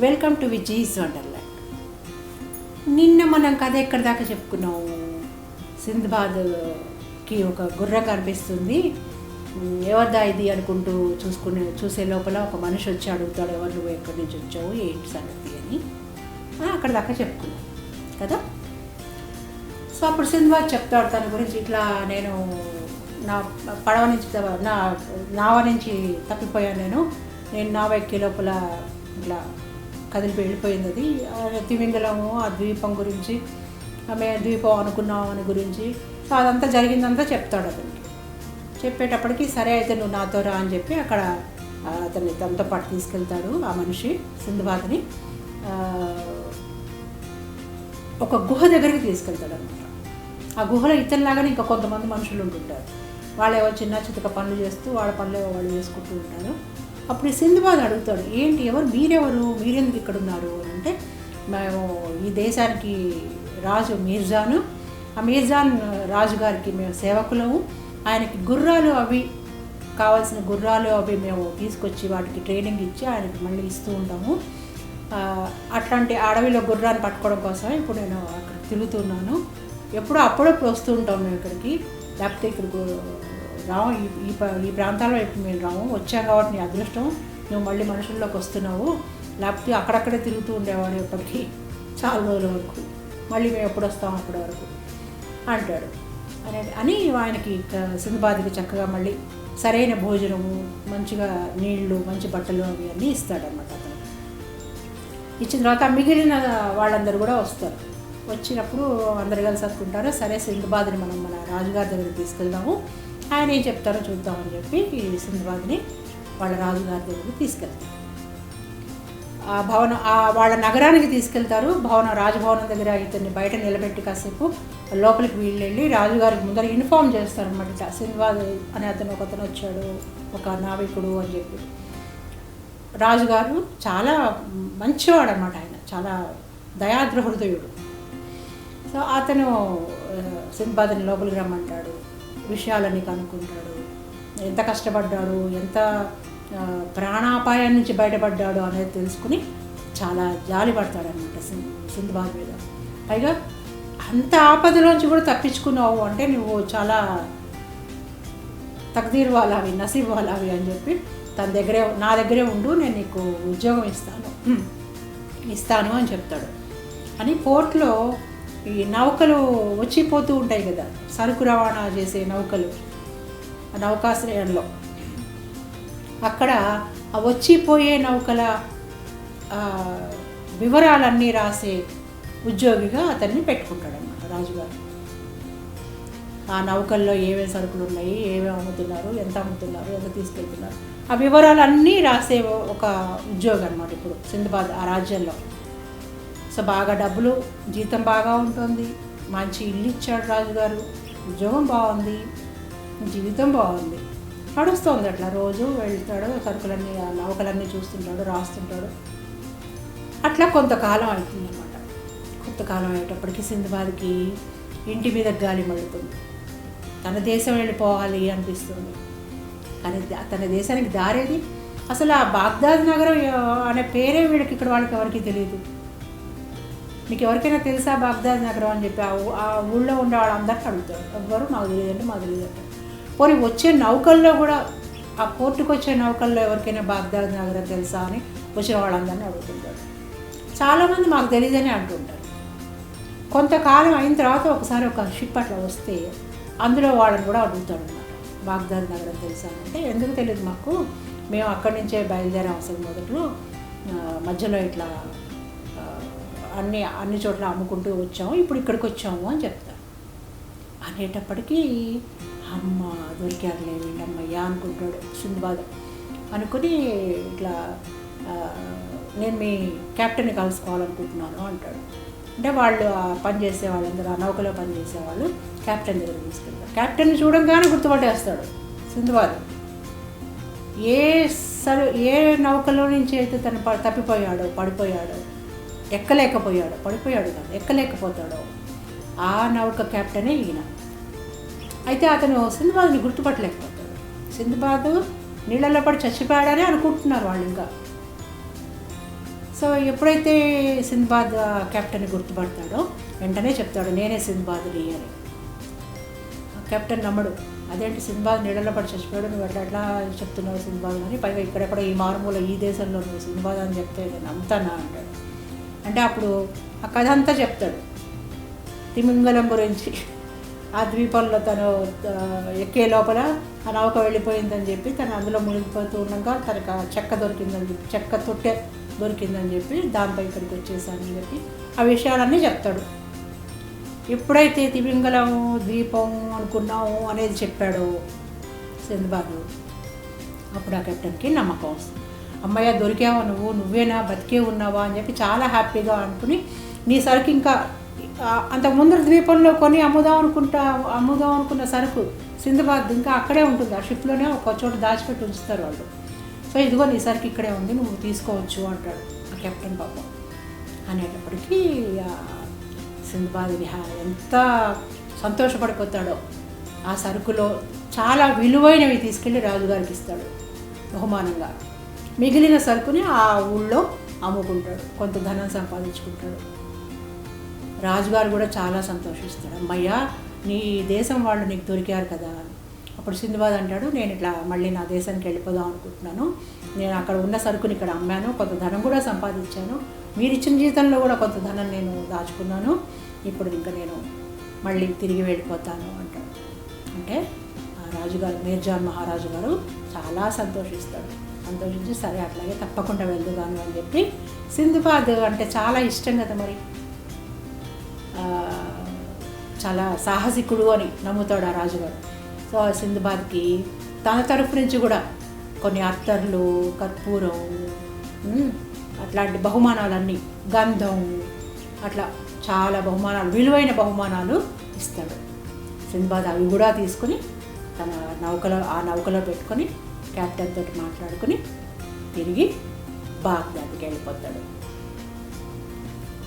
Welcome to Viji's wonderland నిన్న మనం కథ ఎక్కడి దాకా చెప్పుకున్నాము సింధ్బాద్కి ఒక గుర్ర కనిపిస్తుంది. ఎవరిదా ఇది అనుకుంటూ చూసుకునే చూసే లోపల ఒక మనిషి వచ్చి అడుగుతాడు ఎవరు నువ్వు? ఎక్కడి నుంచి వచ్చావు? ఏంటి సంగతి? అని. అక్కడ దాకా చెప్పుకున్నాం. కదా? సో అప్పుడు సింధ్బాద్ చెప్తాడు తన గురించి ఇట్లా నేను నా పడవ నుంచి నా నావ నుంచి తప్పిపోయాను నేను. నేను నావ ఎక్కే లోపల ఇట్లా కదిలి వెళ్ళిపోయింది. అది తిమింగలము ఆ ద్వీపం గురించి ఆమె ద్వీపం అనుకున్నాం అని గురించి. సో అదంతా జరిగిందంతా చెప్తాడు అతనికి చెప్పేటప్పటికి సరే అయితే నువ్వు నాతో రా అని చెప్పి అక్కడ అతన్ని తనతో పాటు తీసుకెళ్తాడు ఆ మనిషి సింధుబాద్ని ఒక గుహ దగ్గరికి తీసుకెళ్తాడు అనమాట ఆ గుహలో ఇతనిలాగానే ఇంకా కొంతమంది మనుషులు ఉంటుంటారు. వాళ్ళు ఏవో చిన్న చితక పనులు చేస్తూ వాళ్ళ పనులు ఏవో వాళ్ళు చేసుకుంటూ ఉంటారు. అప్పుడు సింధుబాద్ అడుగుతాడు ఏంటి ఎవరు? మీరెవరు? మీరెందుకు ఇక్కడ ఉన్నారు అని అంటే మేము ఈ దేశానికి రాజు మీర్జాను. ఆ మీర్జాన్ రాజు గారికి మేము సేవకులము. ఆయనకి గుర్రాలు అవి కావాల్సిన గుర్రాలు అవి మేము తీసుకొచ్చి వాటికి ట్రైనింగ్ ఇచ్చి ఆయనకి మళ్ళీ ఇస్తూ ఉంటాము. అట్లాంటి అడవిలో గుర్రాన్ని పట్టుకోవడం కోసం ఇప్పుడు నేను అక్కడ తిరుగుతున్నాను. ఎప్పుడో అప్పుడప్పుడు వస్తూ ఉంటాం మేము ఇక్కడికి. లేకపోతే ఇక్కడ రాము ఈ ఈ ప్రాంతాల్లో ఇప్పుడు మేము రాము వచ్చాం కాబట్టి నీ అదృష్టం. నువ్వు మళ్ళీ మనుషుల్లోకి వస్తున్నావు. లేకపోతే అక్కడక్కడే తిరుగుతూ ఉండేవాడు ఎప్పటికీ చాలా రోజుల వరకు. మళ్ళీ మేము ఎప్పుడు వస్తాం అప్పటి వరకు అంటాడు. అనేది అని ఆయనకి క- చక్కగా మళ్ళీ సరైన భోజనము మంచిగా నీళ్ళు మంచి బట్టలు అవి అన్నీ ఇస్తాడనమాట అతను. ఇచ్చిన తర్వాత మిగిలిన వాళ్ళందరూ కూడా వస్తారు. వచ్చినప్పుడు అందరు కలిసి అనుకుంటారు సరే సింధబాద్ని మనం మన రాజుగారి దగ్గర తీసుకెళ్దాము. ఆయన ఏం చెప్తారో చూద్దామని చెప్పి ఈ సింధబాద్ని వాళ్ళ రాజుగారి దగ్గరికి తీసుకెళ్తారు. ఆ భవనం ఆ వాళ్ళ నగరానికి తీసుకెళ్తారు. భవనం రాజభవనం దగ్గర ఇతన్ని బయట నిలబెట్టి కాసేపు లోపలికి వీళ్ళు వెళ్ళి రాజుగారికి ముందర ఇన్ఫామ్ చేస్తారనమాట అనమాట సింధబాద్ అనే అతను ఒక అతను వచ్చాడు ఒక నావికుడు అని చెప్పి. రాజుగారు చాలా మంచివాడు అనమాట ఆయన. చాలా దయాద్ర హృదయుడు సో అతను ఆ, లోపలికి రమ్మంటాడు. విషయాలని కనుక్కుంటాడు ఎంత కష్టపడ్డాడు ఎంత ప్రాణాపాయం నుంచి బయటపడ్డాడు అనేది తెలుసుకుని చాలా జాలి పడతాడనమాట సింధు సింధుబాద్ మీద. పైగా అంత ఆపదలోంచి కూడా తప్పించుకున్నావు అంటే నువ్వు చాలా తక్దీర్ వాళ్ళవి నసీబ్ వాళ్ళవి అని చెప్పి తన దగ్గరే నా దగ్గరే ఉండు నేను నీకు ఉద్యోగం ఇస్తాను. ఇస్తాను అని చెప్తాడు. అని పోర్ట్లో ఈ నౌకలు వచ్చిపోతూ ఉంటాయి కదా. సరుకు రవాణా చేసే నౌకలు. నౌకాశ్రయంలో. అక్కడ ఆ వచ్చిపోయే నౌకల వివరాలన్నీ రాసే ఉద్యోగిగా అతన్ని పెట్టుకుంటాడు అన్నమాట రాజుగారు. ఆ నౌకల్లో ఏమేమి సరుకులు ఉన్నాయి ఏమేమి అమ్ముతున్నారు ఎంత అమ్ముతున్నారు ఎంత తీసుకెళ్తున్నారు. ఆ వివరాలన్నీ రాసే ఒక ఉద్యోగం అనమాట ఇప్పుడు సింధబాద్ ఆ రాజ్యంలో. సో బాగా డబ్బులు జీతం బాగా ఉంటుంది. మంచి ఇల్లు ఇచ్చాడు రాజుగారు. ఉద్యోగం బాగుంది. జీవితం బాగుంది. నడుస్తుంది అట్లా. రోజు వెళ్తాడు సరుకులన్నీ నౌకలన్నీ చూస్తుంటాడు రాస్తుంటాడు. అట్లా కొంతకాలం అవుతుంది అనమాట కొంతకాలం అయ్యేటప్పటికి సింధబాద్కి ఇంటి మీద గాలి మడుతుంది. తన దేశం వెళ్ళిపోవాలి అనిపిస్తుంది. కానీ తన దేశానికి దారేది? అసలు ఆ బాగ్దాద్ నగరం అనే పేరే వీడికి ఇక్కడ వాళ్ళకి ఎవరికి తెలియదు. మీకు ఎవరికైనా తెలుసా బాగ్దాద్ నగరం? అని చెప్పి ఆ ఊళ్ళో ఉండే వాళ్ళందరికీ అడుగుతారు. ఎవ్వరు? మాకు తెలియదంటే మాకు తెలియదంటే పోనీ వచ్చే నౌకల్లో కూడా ఆ పోర్టుకు వచ్చే నౌకల్లో ఎవరికైనా బాగ్దాద్ నగరం తెలుసా అని వచ్చిన వాళ్ళందరినీ అడుగుతుంటారు. చాలామంది మాకు తెలియదని అంటుంటారు. కొంతకాలం అయిన తర్వాత ఒకసారి ఒక షిప్ అట్లా వస్తే అందులో వాళ్ళని కూడా అడుగుతాడు అనమాట బాగ్దాద్ నగరం తెలుసా? అంటే ఎందుకు తెలియదు మాకు? మేము అక్కడి నుంచే బయలుదేరాం అసలు మొదట్లో. మధ్యలో ఇట్లా అన్ని అన్ని చోట్ల అమ్ముకుంటూ వచ్చాము. ఇప్పుడు ఇక్కడికి వచ్చాము అని చెప్తారు. అనేటప్పటికీ అమ్మ దొరికారులే అమ్మయ్యా అనుకుంటాడు సింధుబాద్ అనుకుని ఇట్లా నేను మీ కెప్టెన్ని కలుసుకోవాలనుకుంటున్నాను అంటాడు. అంటే వాళ్ళు పనిచేసే పని చేసే వాళ్ళందరూ ఆ నౌకలో పని క్యాప్టెన్ కెప్టెన్ దగ్గర తీసుకెళ్తారు. కెప్టెన్ చూడంగానే గుర్తుపట్టేస్తాడు సింధుబాద్ ఏ సరు ఏ నౌకలో నుంచి అయితే తను ప- తప్పిపోయాడో పడిపోయాడో ఎక్కలేకపోయాడు పడిపోయాడు కాదు ఎక్కలేకపోతాడు. ఆ నౌక క్యాప్టెనే ఈయన. అయితే అతను సింధుబాద్ని గుర్తుపట్టలేకపోతాడు. సింధుబాద్ నీళ్ళల్లో పడి చచ్చిపోయాడని అనుకుంటున్నారు వాళ్ళు ఇంకా. సో ఎప్పుడైతే సింధుబాద్ కెప్టెన్ గుర్తుపడతాడో వెంటనే చెప్తాడు నేనే సింబాద్ని అని. కెప్టెన్ నమ్మడు. అదేంటి సింధుబాద్ నీళ్ళలో పడి చచ్చిపోయాడు నువ్వు ఎట్లా ఎట్లా చెప్తున్నావు సింధుబాద్ అని. పైగా ఇక్కడెక్కడ ఈ మారుమూల ఈ దేశంలో నువ్వు సింధుబాద్ అని చెప్తే నేను నమ్ముతానా అంటాడు. అంటే అప్పుడు ఆ కథ అంతా చెప్తాడు. తిమింగలం గురించి. ఆ ద్వీపంలో తను ఎక్కే లోపల ఆ నౌక వెళ్ళిపోయిందని చెప్పి తను అందులో మునిగిపోతూ ఉండగా తనకు ఆ చెక్క దొరికిందని చెప్పి చెక్క తొట్టె దొరికిందని చెప్పి దానిపై ఇక్కడికి వచ్చేసానని చెప్పి ఆ విషయాలన్నీ చెప్తాడు. ఎప్పుడైతే తిమింగలం ద్వీపం అనుకున్నాము అనేది చెప్పాడు సింధుబాబు అప్పుడు ఆ కెప్టెన్కి నమ్మకం వస్తుంది. అమ్మయ్య దొరికావా నువ్వు? నువ్వేనా? బతికే ఉన్నావా? అని చెప్పి చాలా హ్యాపీగా అనుకుని నీ సరుకు ఇంకా అంత ముందర ద్వీపంలో కొని అమ్ముదాం అనుకుంటా అమ్ముదాం అనుకున్న సరుకు సింధుబాద్ ఇంకా అక్కడే ఉంటుంది. ఆ షిప్లోనే ఒక చోట దాచిపెట్టి ఉంచుతారు వాళ్ళు. సో ఇదిగో నీ సరుకు ఇక్కడే ఉంది నువ్వు తీసుకోవచ్చు అంటాడు ఆ కెప్టెన్ పాపం. అనేటప్పటికీ ఆ సింధుబాద్ని ఎంత సంతోషపడిపోతాడో. ఆ సరుకులో చాలా విలువైనవి తీసుకెళ్ళి రాజుగారికి ఇస్తాడు బహుమానంగా. మిగిలిన సరుకుని ఆ ఊళ్ళో అమ్ముకుంటాడు. కొంత ధనం సంపాదించుకుంటాడు. రాజుగారు కూడా చాలా సంతోషిస్తాడు అమ్మయ్యా నీ దేశం వాళ్ళు నీకు దొరికారు కదా. అప్పుడు సింధుబాద్ అంటాడు నేను ఇట్లా మళ్ళీ నా దేశానికి వెళ్ళిపోదాం అనుకుంటున్నాను. నేను అక్కడ ఉన్న సరుకుని ఇక్కడ అమ్మాను కొంత ధనం కూడా సంపాదించాను. మీరు ఇచ్చిన జీతంలో కూడా కొంత ధనం నేను దాచుకున్నాను. ఇప్పుడు ఇంకా నేను మళ్ళీ తిరిగి వెళ్ళిపోతాను అంటాడు. అంటే ఆ రాజుగారు మీర్జాన్ మహారాజు గారు చాలా సంతోషిస్తాడు సంతోషించి సరే అట్లాగే తప్పకుండా వెళ్దుగాను అని చెప్పి సింధుబాద్ అంటే చాలా ఇష్టం కదా మరి. చాలా సాహసికుడు అని నమ్ముతాడు ఆ రాజుగారు. సో ఆ సింధుబాద్కి తన తరఫు నుంచి కూడా కొన్ని అత్తర్లు కర్పూరం అట్లాంటి బహుమానాలన్నీ గంధం అట్లా చాలా బహుమానాలు విలువైన బహుమానాలు ఇస్తాడు. సింధుబాద్ అవి కూడా తీసుకుని తన నౌకలో ఆ నౌకలో పెట్టుకొని క్యాప్టెన్ తోటి మాట్లాడుకుని తిరిగి బాగ్దాద్కి వెళ్ళిపోతాడు.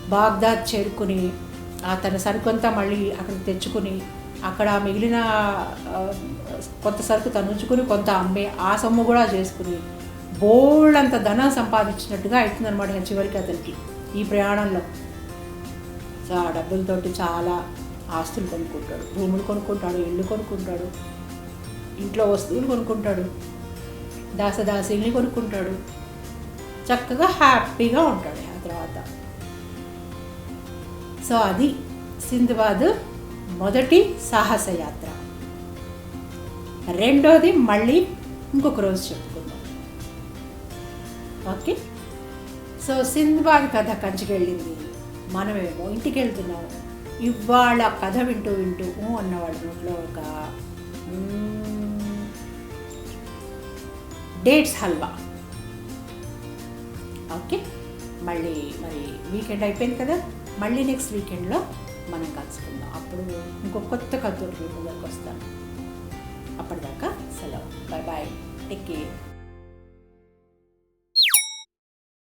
బాగ్దాద్ చేరుకుని ఆ తన సరుకంతా మళ్ళీ అక్కడికి తెచ్చుకుని అక్కడ మిగిలిన కొంత సరుకు తనుచుకుని కొంత అమ్మే ఆ సొమ్ము కూడా చేసుకుని బోల్డ్ అంత ధనం సంపాదించినట్టుగా అవుతుందన్నమాట చివరికి అతనికి ఈ ప్రయాణంలో. సో ఆ డబ్బులతోటి చాలా ఆస్తులు కొనుక్కుంటాడు. భూములు కొనుక్కుంటాడు ఇల్లు కొనుక్కుంటాడు ఇంట్లో వస్తువులు కొనుక్కుంటాడు. దాసదాసీల్ని కొనుక్కుంటాడు. చక్కగా హ్యాపీగా ఉంటాడు ఆ తర్వాత. సో అది సింధుబాద్ మొదటి సాహసయాత్ర. రెండోది మళ్ళీ ఇంకొక రోజు చెప్పుకుందాం. ఓకే? సో సింధుబాద్ కథ కంచికెళ్ళింది. మనమేమో ఇంటికి వెళ్తున్నాము ఇవాళ కథ వింటూ వింటూ ఊ అన్నవాళ్ళ నోట్లో ఒక డేట్స్ హల్వా. ఓకే? మళ్ళీ మరి వీకెండ్ అయిపోయింది కదా? మళ్ళీ నెక్స్ట్ వీకెండ్లో మనం కలుసుకుందాం. అప్పుడు ఇంకో కొత్త కథ మీ వస్తాను. అప్పటిదాకా సెలవు. Bye bye take care